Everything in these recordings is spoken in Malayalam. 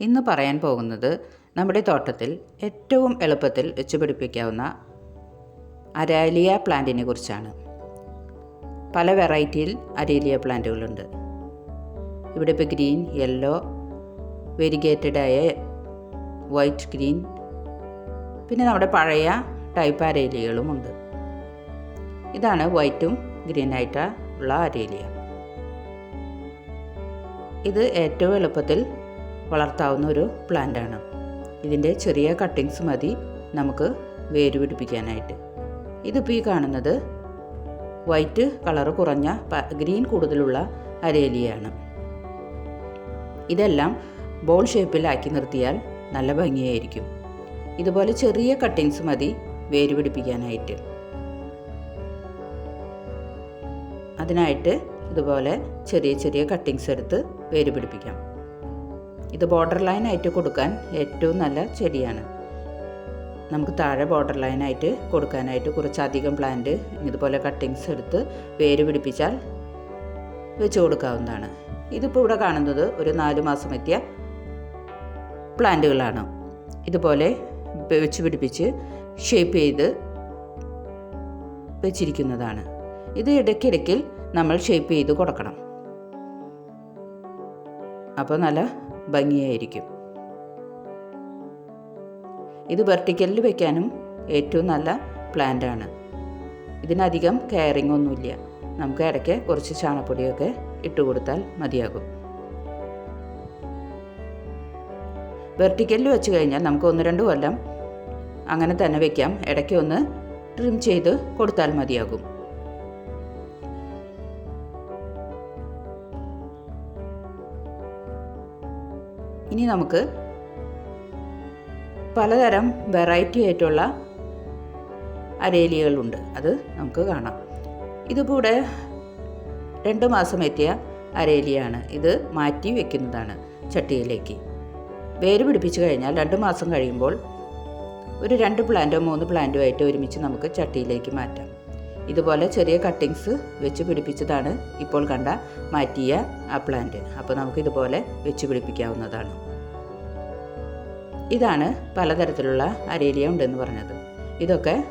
ഇന്ന് പറയാൻ പോകുന്നത് നമ്മുടെ തോട്ടത്തിൽ ഏറ്റവും എളുപ്പത്തിൽ വെച്ചുപിടിപ്പിക്കാവുന്ന അരാലിയ പ്ലാന്റിനെ കുറിച്ചാണ്. പല വെറൈറ്റിയിൽ അരേലിയ പ്ലാന്റുകളുണ്ട്. ഇവിടെ ഇപ്പോൾ ഗ്രീൻ യെല്ലോ വെരിഗേറ്റഡായ വൈറ്റ് ഗ്രീൻ പിന്നെ നമ്മുടെ പഴയ ടൈപ്പ് അരേലിയകളുമുണ്ട് ഇതാണ് വൈറ്റും ഗ്രീനായിട്ട് ഉള്ള അരേലിയ. ഇത് ഏറ്റവും എളുപ്പത്തിൽ വളർത്താവുന്ന ഒരു പ്ലാന്റാണ്. ഇതിന്റെ ചെറിയ കട്ടിങ്സ് മതി നമുക്ക് വേര് പിടിപ്പിക്കാനായിട്ട്. ഇതിപ്പോൾ ഈ കാണുന്നത് വൈറ്റ് കളറ് കുറഞ്ഞ ഗ്രീൻ കൂടുതലുള്ള അരേലിയാണ്. ഇതെല്ലാം ബോൾ ഷേപ്പിലാക്കി നിർത്തിയാൽ നല്ല ഭംഗിയായിരിക്കും. ഇതുപോലെ ചെറിയ കട്ടിങ്സ് മതി വേര് പിടിപ്പിക്കാനായിട്ട്. അതിനായിട്ട് ഇതുപോലെ ചെറിയ ചെറിയ കട്ടിങ്സ് എടുത്ത് വേര് പിടിപ്പിക്കാം. ഇത് ബോർഡർ ലൈൻ ആയിട്ട് കൊടുക്കാൻ ഏറ്റവും നല്ല ചെടിയാണ്. നമുക്ക് താഴെ ബോർഡർ ലൈനായിട്ട് കൊടുക്കാനായിട്ട് കുറച്ചധികം പ്ലാന്റ് ഇതുപോലെ കട്ടിങ്സ് എടുത്ത് വേര് പിടിപ്പിച്ചാൽ വെച്ച് കൊടുക്കാവുന്നതാണ്. ഇതിപ്പോൾ ഇവിടെ കാണുന്നത് ഒരു നാല് മാസം എത്തിയ പ്ലാന്റുകളാണ്. ഇതുപോലെ വെച്ച് പിടിപ്പിച്ച് ഷേപ്പ് ചെയ്ത് വെച്ചിരിക്കുന്നതാണ്. ഇത് ഇടയ്ക്കിടയ്ക്കിൽ നമ്മൾ ഷേപ്പ് ചെയ്ത് കൊടുക്കണം. അപ്പോൾ നല്ല ഭംഗിയായിരിക്കും. ഇത് വെർട്ടിക്കലിൽ വെക്കാനും ഏറ്റവും നല്ല പ്ലാന്റ് ആണ് ഇതിനധികം കെയറിംഗ് ഒന്നുമില്ല. നമുക്ക് ഇടയ്ക്ക് കുറച്ച് ചാണപ്പൊടിയൊക്കെ ഇട്ട് കൊടുത്താൽ മതിയാകും. വെർട്ടിക്കലിൽ വെച്ച് കഴിഞ്ഞാൽ നമുക്ക് ഒന്ന് രണ്ട് കൊല്ലം അങ്ങനെ തന്നെ വെക്കാം. ഇടയ്ക്ക് ഒന്ന് ട്രിം ചെയ്ത് കൊടുത്താൽ മതിയാകും. ഇനി നമുക്ക് പലതരം വെറൈറ്റി ആയിട്ടുള്ള അരേലികളുണ്ട്. അത് നമുക്ക് കാണാം. ഇതുകൂടെ രണ്ട് മാസം എത്തിയ അരേലിയാണ്. ഇത് മാറ്റി വെക്കുന്നതാണ് ചട്ടിയിലേക്ക്. വേര് പിടിപ്പിച്ച് കഴിഞ്ഞാൽ രണ്ട് മാസം കഴിയുമ്പോൾ ഒരു രണ്ട് പ്ലാന്റോ മൂന്ന് പ്ലാന്റോ ആയിട്ട് ഒരുമിച്ച് നമുക്ക് ചട്ടിയിലേക്ക് മാറ്റാം. ഇതുപോലെ ചെറിയ കട്ടിങ്സ് വെച്ച് പിടിപ്പിച്ചതാണ് ഇപ്പോൾ കണ്ട മാറ്റിയ ആ പ്ലാന്റ് അപ്പോൾ നമുക്ക് ഇതുപോലെ വെച്ച് പിടിപ്പിക്കാവുന്നതാണ്. ഇതാണ് പലതരത്തിലുള്ള അരേലിയ ഉണ്ടെന്ന് പറഞ്ഞത്. ഇതൊക്കെ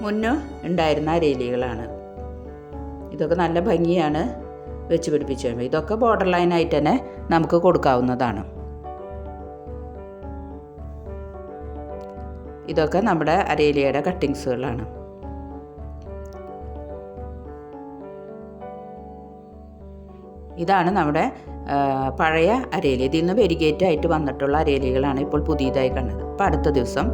മുന്നോ ഉണ്ടായിരുന്ന അരേലികളാണ്. ഇതൊക്കെ നല്ല ഭംഗിയാണ് വെച്ച് പിടിപ്പിച്ച് ഇതൊക്കെ ബോർഡർ ലൈനായിട്ട് തന്നെ നമുക്ക് കൊടുക്കാവുന്നതാണ്. ഇതൊക്കെ നമ്മുടെ അരേലിയയുടെ കട്ടിങ്സുകളാണ് ഇതാണ് നമ്മുടെ പഴയ അരേലി. ഇതിൽ നിന്ന് വെരിഗേറ്റ് ആയിട്ട് വന്നിട്ടുള്ള അരേലികളാണ് ഇപ്പോൾ പുതിയതായി കണ്ടത്. അപ്പോൾ അടുത്ത ദിവസം